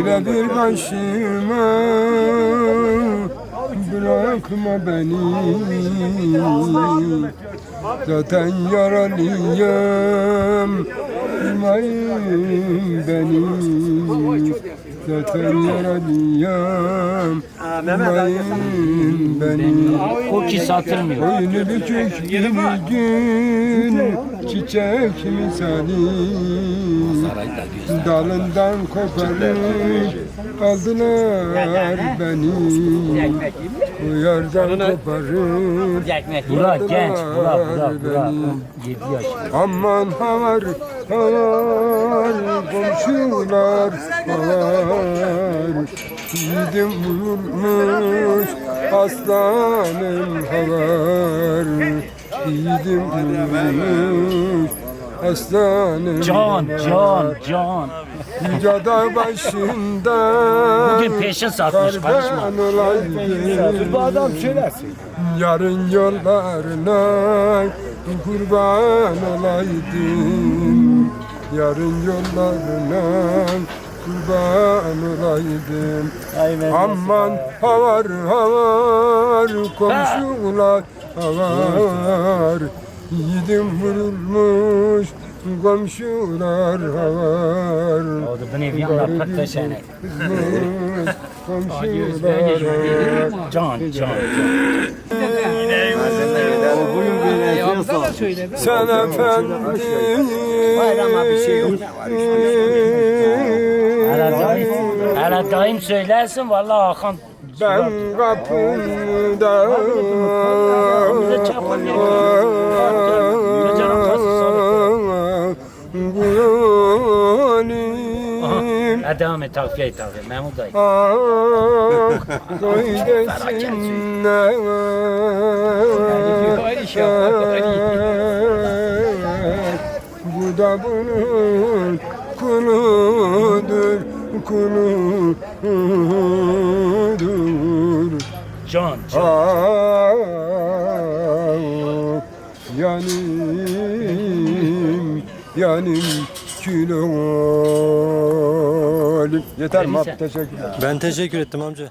Çile bir başıma bırakma beni. Zaten yaralıyım Bilmeyin beni. Zaten yaralıyım Bilmeyin beni. O ki satılmıyor. Boynu bükük bir gün Çiçek misali Dalından koparıp Aldılar beni Bu yerden koparıp Burak genç, Burak, Burak, Burak. beni. 7 yaş. Aman havar havar komşular havar Yiğidim vurulmuş aslanım havar Yiğidim vurulmuş aslanım Can, can, can. Yüce dağ başında Bugün peşin satmış, karışma. olaydım. Bu adam söylesin. Yarın yollarına kurban olaydım Yarın yollarına kurban olaydım Aman havar havar komşular havar Yiğidim vurulmuş komşular havar. Komşular havar Can, can. Sen efendim Bayrama bir şey yok. Hele daim söylersin vallahi Hakan. Ben kapında Ha devam et, takviye et, takviye. Mahmut dayı. Bu da bunun kuludur kuludur Can, can. Yanim yanim külüm Yeter mi? Neyse. Teşekkürler. Ben teşekkür ettim amca.